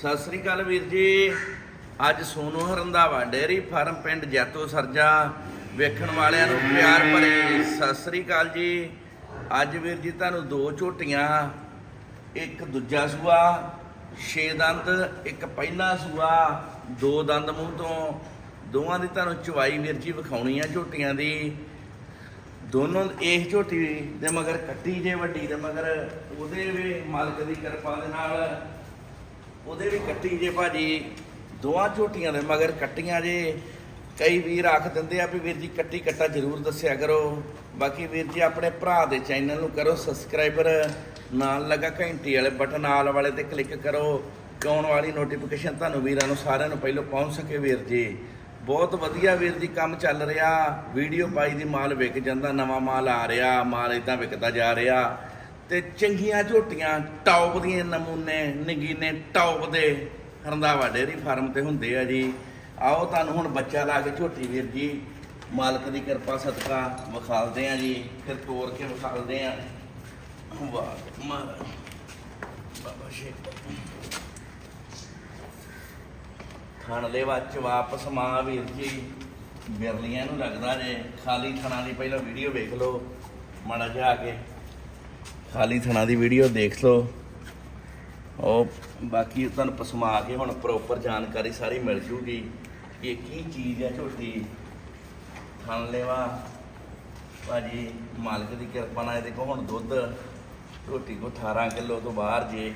ਸਤਿ ਸ੍ਰੀ ਅਕਾਲ ਵੀਰ ਜੀ। ਅੱਜ Sonu ਹਰੰਦਾਵਾ dairy farm ਪਿੰਡ ਜੈਤੋ ਸਰਜਾ ਵੇਖਣ ਵਾਲਿਆਂ ਨੂੰ ਪਿਆਰ ਭਰੀ ਸਤਿ ਸ੍ਰੀ ਅਕਾਲ ਜੀ। ਅੱਜ ਵੀਰ ਜੀ ਤੁਹਾਨੂੰ ਦੋ ਝੋਟੀਆਂ, ਇੱਕ ਦੂਜਾ ਸੂਆ, ਛੇ ਦੰਦ, ਇੱਕ ਪਹਿਲਾ ਸੂਆ, ਦੋ ਦੰਦ ਮੂੰਹ ਤੋਂ। ਦੋਵਾਂ ਦੀ ਤੁਹਾਨੂੰ ਚਵਾਈ ਵੀਰ ਜੀ ਵਿਖਾਉਣੀ ਆ ਝੋਟੀਆਂ ਦੀ। ਦੋਨੋਂ ਇਹ ਝੋਟੀ ਦੇ ਮਗਰ ਕੱਟੀ ਜੇ ਵੱਡੀ, ਦੇ ਮਗਰ ਉਹਦੇ ਵੀ ਮਾਲਕ ਦੀ ਕਿਰਪਾ ਦੇ ਨਾਲ ਉਹਦੇ ਵੀ ਕੱਟੀ ਜੇ ਭਾਜੀ। ਦੋਵਾਂ ਝੋਟੀਆਂ ਦੇ ਮਗਰ ਕੱਟੀਆਂ ਜੇ। ਕਈ ਵੀਰ ਆਖ ਦਿੰਦੇ ਆ ਵੀ ਵੀਰ ਜੀ ਕੱਟੀ ਕੱਟਾ ਜ਼ਰੂਰ ਦੱਸਿਆ ਕਰੋ। ਬਾਕੀ ਵੀਰ ਜੀ ਆਪਣੇ ਭਰਾ ਦੇ ਚੈਨਲ ਨੂੰ ਕਰੋ ਸਬਸਕ੍ਰਾਈਬਰ। ਨਾਲ ਲੱਗਾ ਘੰਟੀ ਵਾਲੇ ਬਟਨ ਆਲ ਵਾਲੇ ਤੇ ਕਲਿੱਕ ਕਰੋ। ਕਿ ਆਉਣ ਵਾਲੀ ਨੋਟੀਫਿਕੇਸ਼ਨ ਤੁਹਾਨੂੰ ਵੀਰਾਂ ਨੂੰ ਸਾਰਿਆਂ ਨੂੰ ਪਹਿਲਾਂ ਪਹੁੰਚ ਸਕੇ ਵੀਰ ਜੀ। ਬਹੁਤ ਵਧੀਆ ਵੀਰ ਜੀ ਕੰਮ ਚੱਲ ਰਿਹਾ। ਵੀਡੀਓ ਪਾਈ ਦੀ ਮਾਲ ਵਿਕ ਜਾਂਦਾ, ਨਵਾਂ ਮਾਲ ਆ ਰਿਹਾ, ਮਾਲ ਇਦਾਂ ਵਿਕਦਾ ਜਾ ਰਿਹਾ। ਤੇ ਚੰਗੀਆਂ ਝੋਟੀਆਂ ਟੌਪ ਦੀਆਂ ਨਮੂਨੇ, ਨਗੀਨੇ ਟੌਪ ਦੇ ਰੰਧਾਵਾ ਡੇਅਰੀ ਫਾਰਮ ਤੇ ਹੁੰਦੇ ਆ ਜੀ। ਆਓ ਤੁਹਾਨੂੰ ਹੁਣ ਬੱਚਾ ਲਾ ਕੇ ਝੋਟੀ ਵੀਰ ਜੀ, ਮਾਲਕ ਦੀ ਕਿਰਪਾ, ਸਦਕਾ ਵਿਖਾਲਦੇ ਆ ਜੀ। ਫਿਰ ਤੋੜ ਕੇ ਵਿਖਾਲਦੇ ਆ। ਵਾਹ, ਮਹਾਰਾਜ। ਬਾਬਾ ਸ਼ੇਖ ਥਣ ਦੇ ਵਿੱਚ ਵਾਪਸ ਮਾਂ ਵੀਰ ਜੀ, ਬਿਰਲੀਆਂ ਨੂੰ ਲੱਗਦਾ ਜੇ ਖਾਲੀ ਥਣਾ ਦੀ ਪਹਿਲਾਂ ਵੀਡੀਓ ਵੇਖ ਲਓ, ਮਾੜਾ ਜਿਹਾ ਕੇ। ਖਾਲੀ ਥਣਾ ਦੀ ਵੀਡੀਓ ਦੇਖ ਲਓ। ਉਹ ਬਾਕੀ ਤੁਹਾਨੂੰ ਪਸਮਾ ਕੇ ਹੁਣ ਪ੍ਰੋਪਰ ਜਾਣਕਾਰੀ ਸਾਰੀ ਮਿਲ ਜੂਗੀ ਕਿ ਇਹ ਕੀ ਚੀਜ਼ ਹੈ ਝੋਟੀ ਥਣ ਲੈਵਾ। ਭਾਜੀ ਮਾਲਕ ਦੀ ਕਿਰਪਾ ਨਾਲ ਇਹਦੇ ਕੋਲ ਹੁਣ ਦੁੱਧ ਝੋਟੀ ਕੋ 18 ਕਿਲੋ ਤੋਂ ਬਾਹਰ ਜੇ।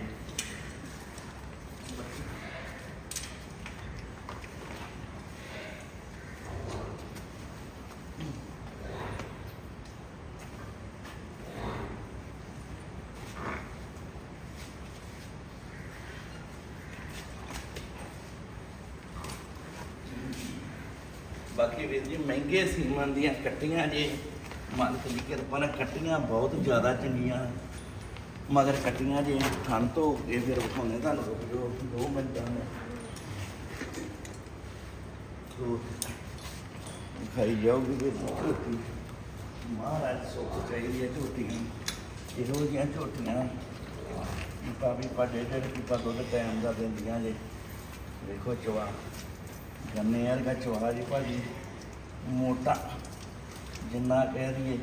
ਬਾਕੀ ਵੀਰ ਜੀ ਮਹਿੰਗੇ ਸੀਮਨ ਦੀਆਂ ਕੱਟੀਆਂ ਜੇ। ਮਾਲਕ ਦੀ ਕਿਰਪਾ ਨਾਲ ਕੱਟੀਆਂ ਬਹੁਤ ਜ਼ਿਆਦਾ ਚੰਗੀਆਂ। ਮਗਰ ਕੱਟੀਆਂ ਜੇ ਥਣ ਤੋਂ ਇਹ ਫਿਰ ਵਿਖਾਉਂਦੇ ਤੁਹਾਨੂੰ ਰੁਕ ਜਾਓ, ਦੋ ਮਿੰਟਾਂ में तो ਖਾਈ ਜਾਓਗੇ ਵੀ ਝੋਟੀ ਮਹਾਰਾਜ, ਸੁੱਖ ਚਾਹੀਦੀ ਹੈ ਝੋਟੀਆਂ ਇਹੋ ਜਿਹੀਆਂ ਝੋਟੀਆਂ ਪੀਪਾ ਵੀ ਪਾ ਡੇਢ ਡੇਢ ਪੀਪਾ ਦੁੱਧ ਟਾਈਮ ਦਾ ਦਿੰਦੀਆਂ ਜੇ। ਦੇਖੋ ਚਵਾ। ਗੰਨੇ ਵਰਗਾ ਚਵਾ ਜੀ ਭਾਜੀ। ਮੋਟਾ, ਜਿੰਨਾ ਕਹਿ ਦਈਏ।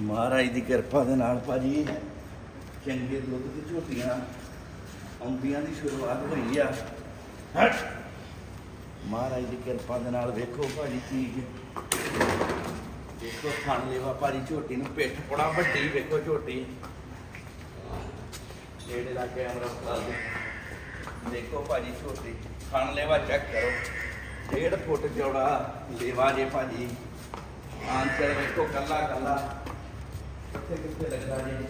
ਮਹਾਰਾਜ ਦੀ ਕਿਰਪਾ ਦੇ ਨਾਲ ਭਾਜੀ, ਚੰਗੇ ਦੁੱਧ ਦੀ ਝੋਟੀਆਂ ਆਉਂਦੀਆਂ ਦੀ ਸ਼ੁਰੂਆਤ ਹੋਈ ਆ। ਹਟ ਮਹਾਰਾਜ ਦੀ ਕਿਰਪਾ ਦੇ ਨਾਲ ਵੇਖੋ ਭਾਜੀ ਚੀਜ਼ ਦੇਖੋ ਥਣ ਲੇਵਾ ਭਾਜੀ ਝੋਟੀ ਨੂੰ ਪਿੱਠ ਬੜਾ ਵੱਡੀ, ਵੇਖੋ ਝੋਟੀ। ਜਿਹੜੇ ਦਾ ਕੈਮਰਾ ਬਤਾ ਦੇ ਦੇਖੋ ਭਾਜੀ ਝੋਟੀ, ਥਣ ਲੇਵਾ ਚੈੱਕ ਕਰੋ। ਡੇਢ ਫੁੱਟ ਚੌੜਾ ਲੇਵਾ ਜੇ ਭਾਜੀ। ਆਂਚਲ ਵੇਖੋ ਕੱਲਾ ਕੱਲਾ ਕਿੱਥੇ ਕਿੱਥੇ ਲੱਗਦਾ ਜੀ?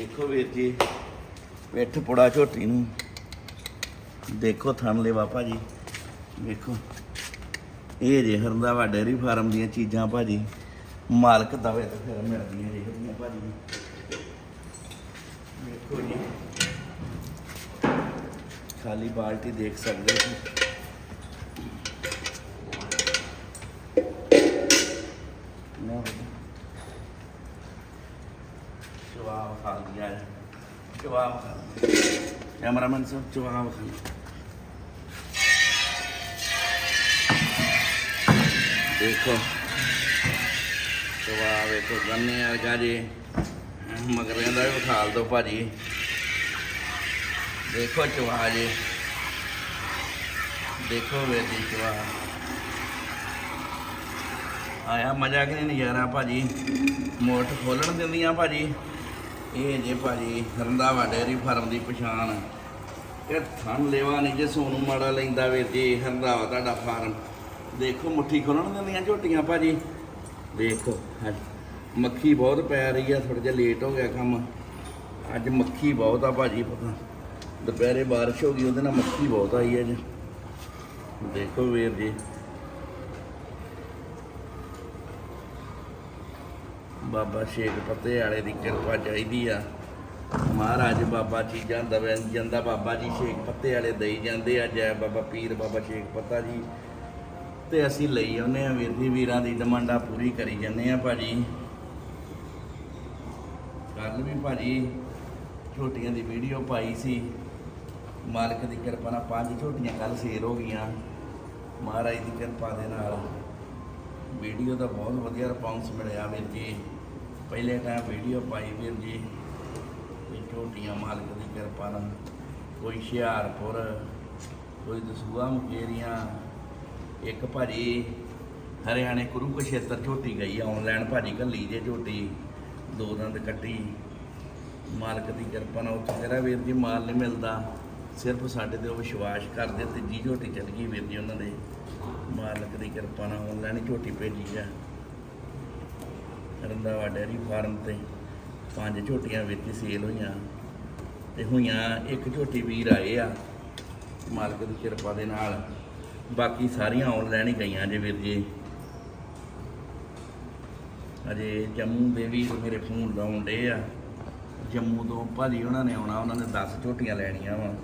ਦੇਖੋ ਵੀਰ ਜੀ। ਪਿੱਠ ਪੁੜਾ ਝੋਟੀ ਨੂੰ। ਦੇਖੋ ਥਣ ਲੈ ਭਾਜੀ ਵੇਖੋ। ਇਹ ਜੇ ਹਰੰਦਾਵਾ ਡੇਅਰੀ ਫਾਰਮ ਦੀਆਂ ਚੀਜ਼ਾਂ ਭਾਜੀ। ਮਾਲਕ ਦਵੇ ਤੇ ਫਿਰ ਮਿਲਦੀਆਂ ਜੀ ਜਿਹੜੀਆਂ ਭਾਜੀ। ਵੇਖੋ ਜੀ। ਖਾਲੀ ਬਾਲਟੀ ਦੇਖ ਸਕਦੇ ਹੋ ਨਾ ਜਵਾਬ ਖਾ ਲਿਆ ਹੈ ਜਵਾਬ ਖਾ ਲਿਆ ਕੈਮਰਾਮੈਨ ਸਾਹਿਬ ਜਵਾਬ ਦੇਖੋ ਜਵਾਬ ਵੇਖੋ ਗੰਨੇ ਵਰਗਾ ਜੀ ਮਗਰਿਆਂ ਦਾ ਵੀ ਵਿਖਾਲ ਦਿਓ ਭਾਜੀ ਦੇਖੋ ਚਵਾ ਜੀ ਦੇਖੋ ਵੇ ਜੀ ਚਵਾ ਆਇਆ ਮਜ਼ਾ ਕਿ ਨਜ਼ਾਰਾ ਭਾਜੀ ਮੋਟ ਖੋਲਣ ਦਿੰਦੀਆਂ ਭਾਜੀ ਇਹ ਜੇ ਭਾਜੀ ਰੰਦਾਵਾ ਡੇਅਰੀ ਫਾਰਮ ਦੀ ਪਛਾਣ ਇਹ ਥਣ ਲੈਵਾ ਨਹੀਂ ਜੇ ਸੋਨੂੰ ਮਾੜਾ ਲੈਂਦਾ ਵੀਰ ਜੀ ਹਰਦਾਵਾ ਤੁਹਾਡਾ ਫਾਰਮ। ਦੇਖੋ, ਮੁੱਠੀ ਖੋਲਣ ਦਿੰਦੀਆਂ ਝੋਟੀਆਂ ਭਾਜੀ। ਦੇਖੋ ਮੱਖੀ ਬਹੁਤ ਪੈ ਰਹੀ ਆ ਥੋੜਾ ਜਿਹਾ ਲੇਟ ਹੋ ਗਿਆ ਕੰਮ। ਅੱਜ ਮੱਖੀ ਬਹੁਤ ਆ ਭਾਜੀ, ਪਤਾ। ਦੁਪਹਿਰੇ ਬਾਰਿਸ਼ ਹੋ ਗਈ, ਉਹਦੇ ਨਾਲ ਮੱਖੀ ਬਹੁਤ ਆਈ ਹੈ ਜੀ। ਦੇਖੋ ਵੀਰ ਜੀ। ਬਾਬਾ ਸ਼ੇਖ ਪੱਤੇ ਵਾਲੇ ਦੀ ਕਿਰਪਾ ਚਾਹੀਦੀ ਆ। ਮਹਾਰਾਜ ਬਾਬਾ ਜੀ ਜਾਂਦਾ ਜਾਂਦਾ ਬਾਬਾ ਜੀ ਸ਼ੇਖ ਪੱਤੇ ਵਾਲੇ ਦਈ ਜਾਂਦੇ ਆ, ਜੈ ਬਾਬਾ ਪੀਰ ਬਾਬਾ ਸ਼ੇਖ ਪੱਤਾ ਜੀ। ਤੇ ਅਸੀਂ ਲਈ ਆਉਂਦੇ ਆ ਵੀਰ ਜੀ, ਵੀਰਾਂ ਦੀ ਡਿਮਾਂਡਾਂ ਪੂਰੀ ਕਰੀ ਜਾਂਦੇ ਆ ਭਾਜੀ। ਕੱਲ ਵੀ ਭਾਜੀ ਛੋਟੀਆਂ ਦੀ ਵੀਡੀਓ ਪਾਈ ਸੀ। ਮਾਲਕ ਦੀ ਕਿਰਪਾ ਨਾਲ ਪੰਜ ਛੋਟੀਆਂ ਕੱਲ ਸੇਲ ਹੋ ਗਈਆਂ। ਮਹਾਰਾਜ ਦੀ ਕਿਰਪਾ ਦੇ ਨਾਲ ਵੀਡੀਓ ਦਾ ਬਹੁਤ ਵਧੀਆ ਰਿਸਪੌਂਸ ਮਿਲਿਆ ਵੀਰ ਜੀ। ਪਹਿਲੇ ਟਾਈਮ ਵੀਡੀਓ ਪਾਈ ਵੀਰ ਜੀ। ਝੋਟੀਆਂ ਮਾਲਕ ਦੀ ਕਿਰਪਾ ਨਾਲ। ਕੋਈ ਹੁਸ਼ਿਆਰਪੁਰ, ਕੋਈ ਦਸੂਆ ਮੁਕੇਰੀਆਂ, ਇੱਕ ਭਾਜੀ ਹਰਿਆਣੇ ਗੁਰੂ ਕਸ਼ੇਤਰ ਝੋਟੀ ਗਈ ਆਨਲਾਈਨ ਭਾਜੀ ਕੱਲੀ ਜੇ ਝੋਟੀ, ਦੋ ਦੰਦ ਕੱਟੀ। ਮਾਲਕ ਦੀ ਕਿਰਪਾ ਨਾਲ ਉੱਥੇ ਤੇਰਾ ਵੀਰ ਜੀ ਮਾਲ ਨਹੀਂ ਮਿਲਦਾ, ਸਿਰਫ ਸਾਡੇ ਤੇ ਉਹ ਵਿਸ਼ਵਾਸ ਕਰਦੇ ਤੇ ਜੀ ਝੋਟੀ ਚੱਲ ਗਈ ਵੀਰ ਜੀ ਉਹਨਾਂ ਦੇ। ਮਾਲਕ ਦੀ ਕਿਰਪਾ ਨਾਲ ਆਨਲਾਈਨ ਝੋਟੀ ਭੇਜੀ ਆ। ਰੰਦਾਵਾ ਡੈਰੀ ਫਾਰਮ ਤੇ ਪੰਜ ਝੋਟੀਆਂ ਵਿੱਚ ਸੇਲ ਹੋਈਆਂ। ਤੇ ਹੋਈਆਂ ਇੱਕ ਝੋਟੀ ਵੀਰ ਆਏ ਆ, ਮਾਲਕ ਦੀ ਕਿਰਪਾ ਦੇ ਨਾਲ। ਬਾਕੀ ਸਾਰੀਆਂ ਆਨਲਾਈਨ ਹੀ ਗਈਆਂ ਜੇ ਵੀਰ ਜੀ। ਅਜੇ ਜੰਮੂ ਦੇ ਵੀ ਮੇਰੇ ਫੋਨ ਲਾਉਣ ਡੇ ਆ। ਜੰਮੂ ਤੋਂ ਭਾਜੀ ਉਹਨਾਂ ਨੇ ਆਉਣਾ, ਉਹਨਾਂ ਨੇ 10 ਝੋਟੀਆਂ ਲੈਣੀਆਂ ਵਾ।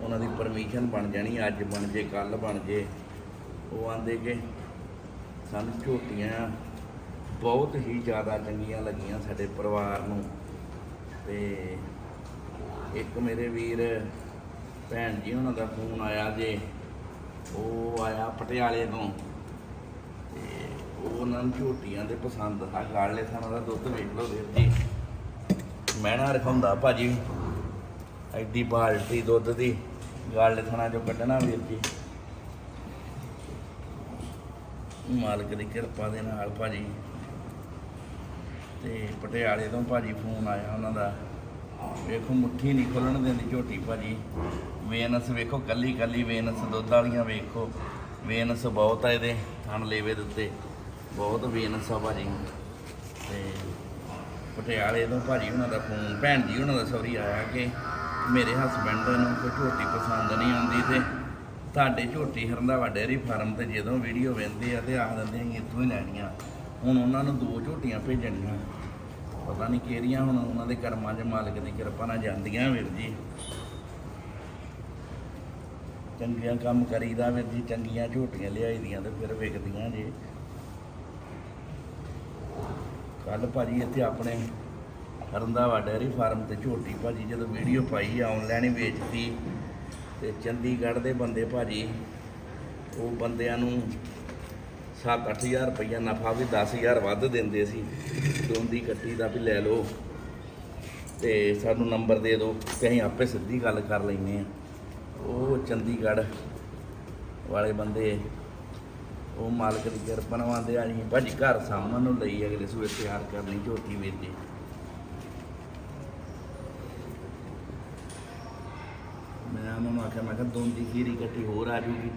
ਉਹਨਾਂ ਦੀ ਪਰਮਿਸ਼ਨ ਬਣ ਜਾਣੀ, ਅੱਜ ਬਣ ਜੇ ਕੱਲ ਬਣ ਜੇ। ਉਹ ਆਂਦੇ ਕਿ ਸਾਨੂੰ ਝੋਟੀਆਂ ਬਹੁਤ ਹੀ ਜ਼ਿਆਦਾ ਚੰਗੀਆਂ ਲੱਗੀਆਂ ਸਾਡੇ ਪਰਿਵਾਰ ਨੂੰ। ਤੇ ਇੱਕ ਮੇਰੇ ਵੀਰ ਭੈਣ ਜੀ, ਉਹਨਾਂ ਦਾ ਫੋਨ ਆਇਆ ਜੇ। ਉਹ ਆਇਆ ਪਟਿਆਲੇ ਤੋਂ। ਤੇ ਉਹ ਉਹਨਾਂ ਨੂੰ ਝੋਟੀਆਂ ਦੇ ਪਸੰਦ ਆ। ਗਾਲੇ ਥਾਣਾ ਦਾ ਦੁੱਧ ਵੇਖ ਲਓ ਵੀਰ ਜੀ। ਮੈਂ ਨਾ ਰਖਾਉਂਦਾ ਭਾਜੀ। ਐਡੀ ਬਾਲਟੀ ਦੁੱਧ ਦੀ। ਗਾਲੇ ਥਾਣਾ ਚੋਂ ਕੱਢਣਾ ਵੀਰ ਜੀ। ਮਾਲਕ ਦੀ ਕਿਰਪਾ ਦੇ ਨਾਲ ਭਾਜੀ। ਤੇ ਪਟਿਆਲੇ ਤੋਂ ਭਾਜੀ ਫੋਨ ਆਇਆ ਉਹਨਾਂ ਦਾ। ਵੇਖੋ, ਮੁੱਠੀ ਨਹੀਂ ਖੋਲਣ ਦਿੰਦੀ ਝੋਟੀ ਭਾਜੀ। ਵੇਨਸ ਵੇਖੋ, ਕੱਲੀ ਕੱਲੀ ਵੇਨਸ, ਦੁੱਧ ਵਾਲੀਆਂ ਵੇਖੋ। ਵੇਨਸ ਬਹੁਤ ਆ ਇਹਦੇ ਥਣ ਲੇਵੇ ਦੇ ਉੱਤੇ। ਬਹੁਤ ਵੇਨਸ ਆ ਭਾਜੀ। ਤੇ ਪਟਿਆਲੇ ਤੋਂ ਭਾਜੀ ਉਹਨਾਂ ਦਾ ਫੋਨ, ਭੈਣ ਜੀ ਉਹਨਾਂ ਦਾ ਸੌਰੀ ਆਇਆ ਕਿ ਮੇਰੇ ਹਸਬੰਡ ਨੂੰ ਕੋਈ ਝੋਟੀ ਪਸੰਦ ਨਹੀਂ ਆਉਂਦੀ ਤੇ ਤੁਹਾਡੇ ਝੋਟੀ ਹਰੰਦਾਵਾ ਡੇਅਰੀ ਫਾਰਮ ਤੇ ਜਦੋਂ ਵੀਡੀਓ ਵੇਖਦੇ ਆ ਤੇ ਆਖ ਦਿੰਦੇ ਅਸੀਂ ਇੱਥੋਂ ਹੀ ਲੈਣੀਆਂ। ਹੁਣ ਉਹਨਾਂ ਨੂੰ ਦੋ ਝੋਟੀਆਂ ਭੇਜਣੀਆਂ। ਪਤਾ ਨਹੀਂ ਕਿਹੜੀਆਂ ਹੁਣ ਉਹਨਾਂ ਦੇ ਕਰਮਾਂ 'ਚ ਮਾਲਕ ਦੀ ਕਿਰਪਾ ਨਾਲ ਜਾਂਦੀਆਂ ਵੀਰ ਜੀ। ਚੰਗੀਆਂ ਕੰਮ ਕਰੀਦਾ ਵੀਰ ਜੀ, ਚੰਗੀਆਂ ਝੋਟੀਆਂ ਲਿਆਈਦੀਆਂ ਤੇ ਫਿਰ ਵਿਕਦੀਆਂ ਜੀ। ਕੱਲ ਭਾਜੀ ਇੱਥੇ ਆਪਣੇ ਰੰਦਾਵਾ ਡੈਰੀ ਫਾਰਮ ਤੇ ਝੋਟੀ ਭਾਜੀ ਜਦੋਂ ਵੀਡੀਓ ਪਾਈ ਆਨਲਾਈਨ ਹੀ ਵੇਚਤੀ ਤੇ ਚੰਡੀਗੜ੍ਹ ਦੇ ਬੰਦੇ ਭਾਜੀ, ਉਹ ਬੰਦਿਆਂ ਨੂੰ 7-8000 ਰੁਪਈਆ ਨਫਾ ਵੀ 10000 ਵੱਧ ਦਿੰਦੇ ਸੀ। ਦੋਂਦੀ ਕੱਟੀ ਦਾ ਵੀ ਲੈ ਲਓ। ਤੇ ਸਾਨੂੰ ਨੰਬਰ ਦੇ ਦਿਓ ਤੇ ਅਸੀਂ ਆਪੇ ਸਿੱਧੀ ਗੱਲ ਕਰ ਲੈਨੇ ਆ ਉਹ ਚੰਡੀਗੜ੍ਹ ਵਾਲੇ ਬੰਦੇ, ਉਹ ਮਾਲਕ ਦੀ ਕਿਰਪਾ ਨਾਲ ਆਂਦੇ ਆ ਜੀ। ਭਾਜੀ ਘਰ ਸਾਹਮਣ ਨੂੰ ਲਈ ਅਗਲੇ ਸੂਏ ਤਿਆਰ ਕਰਨੀ ਝੋਟੀ ਵੀਰ ਮੈਂ ਉਹਨਾਂ ਨੂੰ ਆਖਿਆ, ਮੈਂ ਕਿਹਾ ਦੋਂਦੀ ਖੀਰੀ ਕੱਟੀ ਹੋਰ ਆ ਜੂਗੀ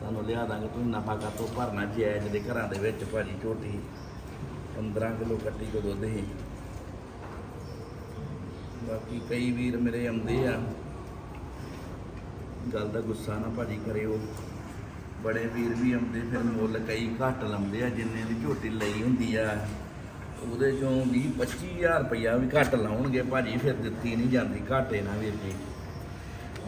ਤੁਹਾਨੂੰ ਲਿਆ ਦਾਂਗੇ, ਤੁਸੀਂ ਨਫਾ ਕਾਤੋਂ ਭਰਨਾ ਜਾਇਜ਼ ਦੇ ਘਰਾਂ ਦੇ ਵਿੱਚ ਭਾਜੀ ਝੋਟੀ। 15 ਕਿਲੋ ਕੱਟੀ ਕੋ ਦੁੱਧ ਹੀ। ਬਾਕੀ ਕਈ ਵੀਰ ਮੇਰੇ ਆਉਂਦੇ ਆ। ਗੱਲ ਦਾ ਗੁੱਸਾ ਨਾ ਭਾਜੀ ਕਰਿਓ। ਬੜੇ ਵੀਰ ਵੀ ਆਉਂਦੇ, ਫਿਰ ਮੁੱਲ ਕਈ ਘੱਟ ਲਾਉਂਦੇ ਆ, ਜਿੰਨੇ ਦੀ ਝੋਟੀ ਲਈ ਹੁੰਦੀ ਆ। ਉਹਦੇ ਚੋਂ 20 25000 ਰੁਪਇਆ ਵੀ ਘੱਟ ਲਾਉਣਗੇ ਭਾਜੀ, ਫਿਰ ਦਿੱਤੀ ਨਹੀਂ ਜਾਂਦੀ, ਘਾਟੇ ਨਾ ਵੀਰ ਜੀ।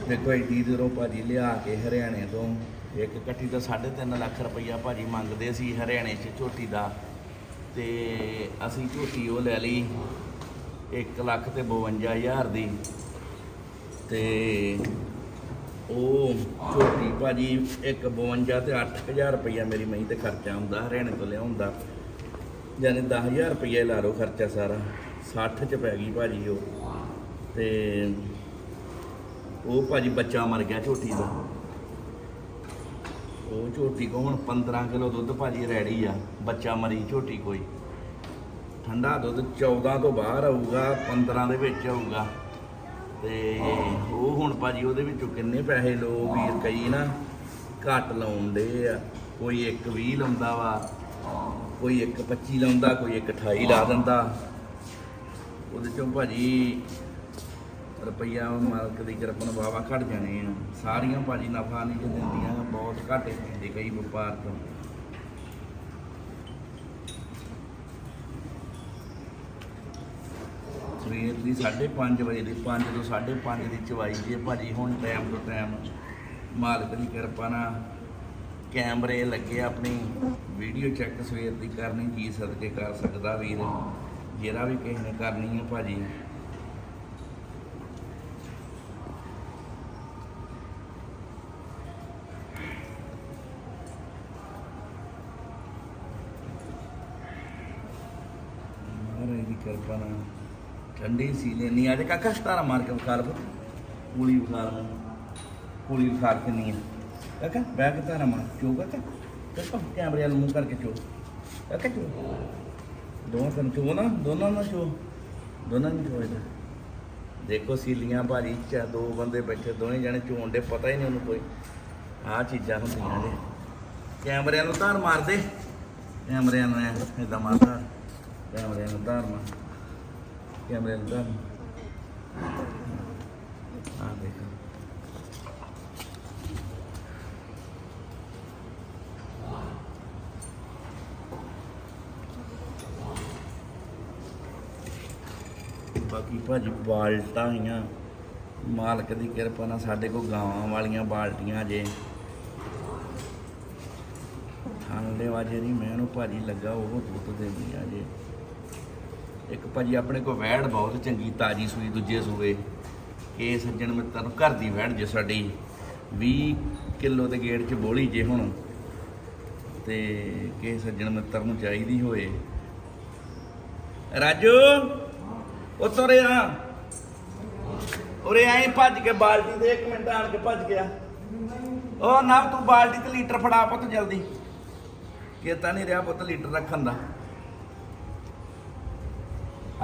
ਦੇਖੋ, ਐਡੀ ਦੂਰੋਂ ਭਾਜੀ ਲਿਆ ਕੇ ਹਰਿਆਣੇ ਤੋਂ। ਇੱਕ ਕੱਟੀ ਦਾ 3.5 ਲੱਖ ਰੁਪਈਆ ਭਾਜੀ ਮੰਗਦੇ ਸੀ ਹਰਿਆਣੇ 'ਚ ਝੋਟੀ ਦਾ। ਤੇ ਅਸੀਂ ਝੋਟੀ ਉਹ ਲੈ ਲਈ 1 ਲੱਖ ਤੇ 52000 ਦੀ। ਤੇ ਉਹ ਝੋਟੀ ਭਾਜੀ ਇੱਕ 52 ਤੇ 8000 ਰੁਪਈਆ ਮੇਰੀ ਮਹੀਂ ਤੇ ਖਰਚਾ ਹੁੰਦਾ, ਹਰਿਆਣੇ ਤੋਂ ਲਿਆਉਂਦਾ। ਯਾਨੀ 10000 ਰੁਪਈਆ ਲਾ ਲਓ ਖਰਚਾ ਸਾਰਾ 60 ਚ ਪੈ ਗਈ ਭਾਜੀ ਉਹ। ਤੇ ਉਹ ਭਾਜੀ ਬੱਚਾ ਮਰ ਗਿਆ ਝੋਟੀ ਦਾ। ਉਹ ਝੋਟੀ ਕੋ ਹੁਣ 15 ਕਿਲੋ ਦੁੱਧ ਭਾਜੀ ਰੈਡੀ ਆ, ਬੱਚਾ ਮਰੀ ਝੋਟੀ ਕੋਈ। ਠੰਡਾ ਦੁੱਧ 14 ਤੋਂ ਬਾਹਰ ਆਊਗਾ 15 ਦੇ ਵਿੱਚ ਆਊਗਾ। ਤੇ ਉਹ ਹੁਣ ਭਾਜੀ ਉਹਦੇ ਵਿੱਚੋਂ ਕਿੰਨੇ ਪੈਸੇ ਲੋ ਵੀਰ ਕਈ ਨਾ, ਘੱਟ ਲਾਉਂਦੇ ਆ। ਕੋਈ 120 ਲਾਉਂਦਾ ਵਾ, ਕੋਈ 125 ਲਾਉਂਦਾ, ਕੋਈ 128 ਲਾ ਦਿੰਦਾ। ਉਹਦੇ ਚੋਂ ਭਾਜੀ ਰੁਪਈਆ ਮਾਲਕ ਦੀ ਕਿਰਪਾ ਨਾਲ ਵਾਵਾ ਘਟ ਜਾਣੇ ਆ। ਸਾਰੀਆਂ ਭਾਜੀ ਨਫਾ ਨਹੀਂ ਜੇ ਦਿੰਦੀਆਂ, ਬਹੁਤ ਘੱਟ ਪੈਂਦੇ ਕਈ ਵਪਾਰ ਤੋਂ। ਸਵੇਰ ਦੀ 5:30 ਵਜੇ ਦੀ 5 ਤੋਂ 5:30 ਦੀ ਚਵਾਈ ਜੇ ਭਾਜੀ, ਹੁਣ ਟਾਈਮ ਤੋਂ ਟਾਈਮ ਮਾਲਕ ਦੀ ਕਿਰਪਾ ਨਾਲ ਕੈਮਰੇ ਲੱਗੇ ਆਪਣੀ ਵੀਡੀਓ ਚੈੱਕ ਸਵੇਰ ਦੀ ਕਰਨੀ, ਜੀ ਸਦਕੇ ਕਰ ਸਕਦਾ ਵੀਰ। ਜਿਹੜਾ ਵੀ ਕਿਸੇ ਨੇ ਕਰਨੀ ਹੈ ਭਾਜੀ ਮਹਾਰਾਜ ਦੀ ਕਿਰਪਾ ਨਾਲ ਠੰਡੀ ਸੀ ਲੈਣੀ ਅੱਜ ਕਾਕਾ ਸਤਾਰਾ ਮਾਰ ਕੇ ਵਿਖਾ ਲਵੋ। ਕੂਲੀ ਵਿਖਾ ਲਵੋ ਕੂਲੀ ਵਿਖਾ ਕੇ ਨਹੀਂ ਹੈ ਕਾਕਾ ਬੈਗ ਤਾਰਾ ਮਾਰ, ਚੋ ਕਾਕਾ। ਕਾਕਾ ਕੈਮਰੇ ਵੱਲ ਮੂੰਹ ਕਰਕੇ ਚੋ। ਕਾਕਾ, ਚੋ। ਦੋਵਾਂ ਤੋਂ ਚੋ ਨਾ, ਦੋਨਾਂ ਨਾਲ ਚੋ। ਦੋਨਾਂ ਨੂੰ ਚੋ ਇਹਦਾ। ਦੇਖੋ, ਸੀਲੀਆਂ ਭਾਜੀ, ਚਾ ਦੋ ਬੰਦੇ ਬੈਠੇ, ਦੋਵੇਂ ਜਣੇ ਚੋਣ ਦੇ, ਪਤਾ ਹੀ ਨਹੀਂ ਉਹਨੂੰ ਕੋਈ। ਆਹ ਚੀਜ਼ਾਂ ਹੁੰਦੀਆਂ ਨੇ। ਕੈਮਰਿਆਂ ਨੂੰ ਧਾਰ ਮਾਰਦੇ ਕੈਮਰਿਆਂ ਨੂੰ ਇਦਾਂ ਮਾਰਦਾ ਕੈਮਰਿਆਂ ਨੂੰ ਧਾਰ ਮਾਰ। ਨੂੰ ਧਾਰ ਆ ਦੇਖੋ ਬਾਕੀ ਭਾਜੀ ਬਾਲਟਾਂ ਆਈਆਂ। ਮਾਲਕ ਦੀ ਕਿਰਪਾ ਨਾਲ ਸਾਡੇ ਕੋਲ ਗਾਵਾਂ ਵਾਲੀਆਂ ਬਾਲਟੀਆਂ ਜੇ। ਥਾਂਲੇ ਵਾਜੇ ਦੀ ਮੈਂ ਨੂੰ ਭਾਜੀ ਲੱਗਾ ਉਹ ਦੁੱਧ ਦਿੰਦੀ ਆ ਜੇ। ਇੱਕ ਭਾਜੀ ਆਪਣੇ ਕੋਲ ਵੈੜ ਬਹੁਤ ਚੰਗੀ, ਤਾਜੀ ਸੂਈ, ਦੂਜੇ ਸੂਏ। ਇਹ ਸੱਜਣ ਮਿੱਤਰ ਨੂੰ ਘਰ ਦੀ ਵੈੜ ਜੇ ਸਾਡੀ। 20 ਕਿਲੋ ਦੇ ਗੇੜ ਚ ਬੋਲੀ ਜੇ ਹੁਣ। ਤੇ ਕਿਸੇ ਸੱਜਣ ਮਿੱਤਰ ਨੂੰ ਚਾਹੀਦੀ ਹੋਏ ਰਾਜੂ, ਉਤਰੇ ਆ ਉਰੇ ਐਂ ਭੱਜ ਕੇ ਬਾਲਟੀ ਦੇ, ਇੱਕ ਮਿੰਟ ਆਣ ਕੇ ਭੱਜ ਗਿਆ। ਉਹ ਨਾ ਤੂੰ ਬਾਲਟੀ ਤੇ ਲੀਟਰ ਫੜਾ ਪੁੱਤ ਜਲਦੀ। ਕਿਤਾ ਨਹੀਂ ਰਿਹਾ ਪੁੱਤ ਲੀਟਰ ਰੱਖਣ ਦਾ।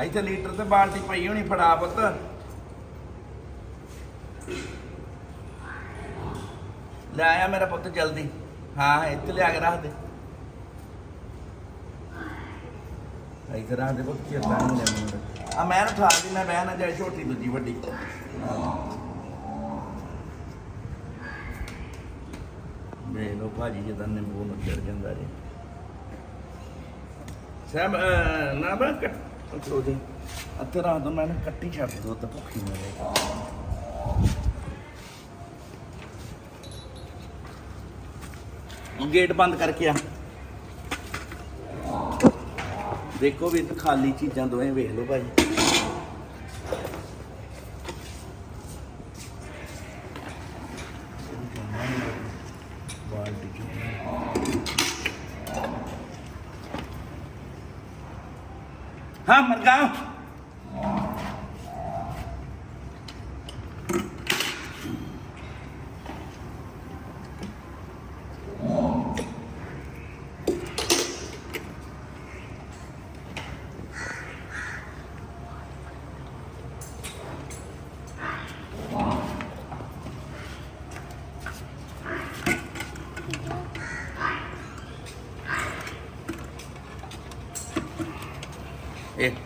ਇੱਥੇ ਲੀਟਰ ਤੇ ਬਾਲਟੀ ਪਈ ਹੋਣੀ ਫੜਾ ਪੁੱਤ। ਲੈ ਆਇਆ ਮੇਰਾ ਪੁੱਤ ਜਲਦੀ। ਹਾਂ, ਇੱਥੇ ਲਿਆ ਕੇ ਰੱਖ ਦੇ। ਇੱਥੇ ਰੱਖ ਦੇ ਪੁੱਤ ਚੇਤਾ ਨਹੀਂ ਲੈ ਆ ਮੈਂ ਨਾ ਠਾ ਦੀ ਮੈਂ ਬਹਿ ਨਾ ਜਾਏ ਛੋਟੀ ਦੂਜੀ ਵੱਡੀ। ਵੇ ਲੋ ਭਾਜੀ ਜਦਾਂ ਨਿੰਬੂ ਨੂੰ ਚੜ ਜਾਂਦਾ ਜੀ। ਸਭ ਨਾ ਬਾ ਕੱਟ ਰਾਤ ਨੂੰ ਛੱਡ ਦੋ ਤਾਂ ਭੁੱਖੀ ਮਰੇ। ਗੇਟ ਬੰਦ ਕਰਕੇ ਆ। ਦੇਖੋ ਵੀ ਖਾਲੀ ਚੀਜ਼ਾਂ ਦੋਵੇਂ ਵੇਖ ਲਓ ਭਾਈ ਬਾਲਟੀ ਚ ਹਾਂ ਮਰਗਾ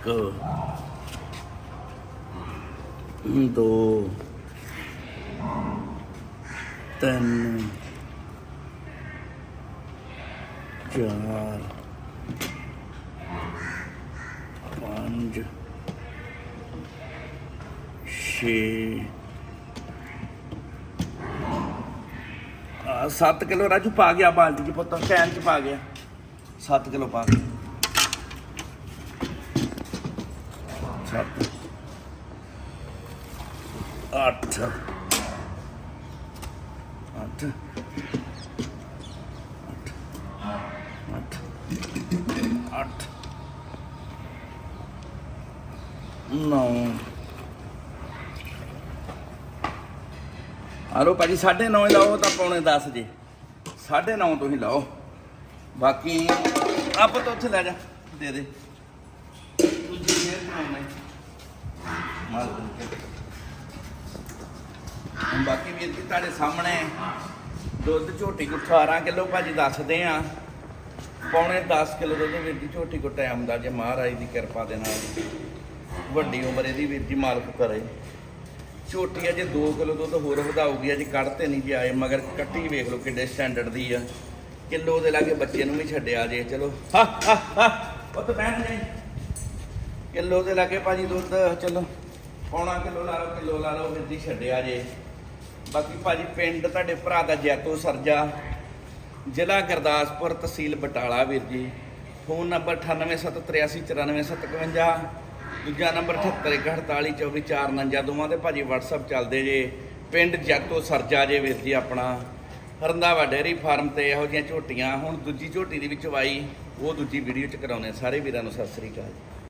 ਇੱਕ ਦੋ, ਤਿੰਨ, ਚਾਰ, ਪੰਜ, ਛੇ ਆ 7 ਕਿਲੋ ਰਾਜੂ ਪਾ ਗਿਆ ਬਾਲਟੀ ਚ ਪੁੱਤ, ਕੈਨ ਚ ਪਾ ਗਿਆ। 7 ਕਿਲੋ ਪਾ ਗਿਆ ਸੱਤ, ਅੱਠ ਅੱਠ ਅੱਠ ਅੱਠ, ਨੌ। ਆਲੋ ਭਾਜੀ 9:30 ਲਾਓ ਤਾਂ ਪੌਣੇ 10 ਜੇ। 9:30 ਤੋਂ ਹੀ ਲਾਓ। ਬਾਕੀ ਆਪ ਤਾਂ ਉੱਥੇ ਲੈ ਜਾ, ਦੇ ਦੇ ਦੂਜੀ ਫੇਰ ਬਣਾਉਣਾ ਮਾਲ ਹੁਣ ਬਾਕੀ ਵੀਰ ਜੀ ਤੁਹਾਡੇ ਸਾਹਮਣੇ ਦੁੱਧ ਝੋਟੀ ਕੋ 18 ਕਿਲੋ ਭਾਜੀ ਦੱਸਦੇ ਆ। ਪੌਣੇ 10 ਕਿਲੋ ਦੁੱਧ ਵੀਰ ਜੀ ਝੋਟੀ ਕੋ ਟਾਈਮ ਦਾ ਜੇ ਮਹਾਰਾਜ ਦੀ ਕਿਰਪਾ ਦੇ ਨਾਲ ਵੱਡੀ ਉਮਰ ਇਹਦੀ ਵੀਰ ਜੀ ਮਾਲਕ ਕਰੇ। ਝੋਟੀ ਅਜੇ 2 ਕਿਲੋ ਦੁੱਧ ਹੋਰ ਵਧਾਊਗੀ, ਅਜੇ ਕੱਢਤੇ ਨਹੀਂ ਜੀ ਆਏ, ਮਗਰ ਕੱਟੀ ਵੇਖ ਲਓ ਕਿੱਡੇ ਸਟੈਂਡਰਡ ਦੀ ਆ। ਕਿਲੋ ਦੇ ਲਾਗੇ ਬੱਚੇ ਨੂੰ ਵੀ ਛੱਡਿਆ ਜੇ, ਚਲੋ। ਹਾ ਹਾ ਹਾ। ਉਹ ਤਾਂ ਬਹਿਣ ਜਾਈ ਕਿਲੋ ਦੇ ਲਾਗੇ ਭਾਜੀ ਦੁੱਧ, ਚਲੋ। ਪੌਣਾ ਕਿਲੋ ਲਾ ਲਓ, ਕਿਲੋ ਲਾ ਲਓ ਵੀਰ ਜੀ ਛੱਡਿਆ ਜੇ। ਬਾਕੀ ਭਾਜੀ ਪਿੰਡ ਤੁਹਾਡੇ ਭਰਾ ਦਾ ਜੈਤੋ ਸਰਜਾ, ਜ਼ਿਲ੍ਹਾ ਗੁਰਦਾਸਪੁਰ ਤਹਿਸੀਲ ਬਟਾਲਾ ਵੀਰ ਜੀ। ਫੋਨ ਨੰਬਰ 9873849751 ਦੂਜਾ ਨੰਬਰ 7814842449 ਦੋਵਾਂ ਦੇ ਭਾਜੀ WhatsApp ਚੱਲਦੇ ਜੇ। ਪਿੰਡ ਜੈਤੋ ਸਰਜਾ ਜੇ ਵੀਰ ਜੀ ਆਪਣਾ। ਹਰੰਦਾਵਾ ਡੇਅਰੀ ਫਾਰਮ ਤੇ ਇਹੋ ਜਿਹੀਆਂ ਝੋਟੀਆਂ, ਹੁਣ ਦੂਜੀ ਝੋਟੀ ਦੀ ਵਿੱਚ ਵਾਈ, ਉਹ ਦੂਜੀ ਵੀਡੀਓ ਚ ਕਰਾਉਣੇ ਸਾਰੇ ਵੀਰਾਂ ਨੂੰ ਸਤਿ ਸ੍ਰੀ ਅਕਾਲ।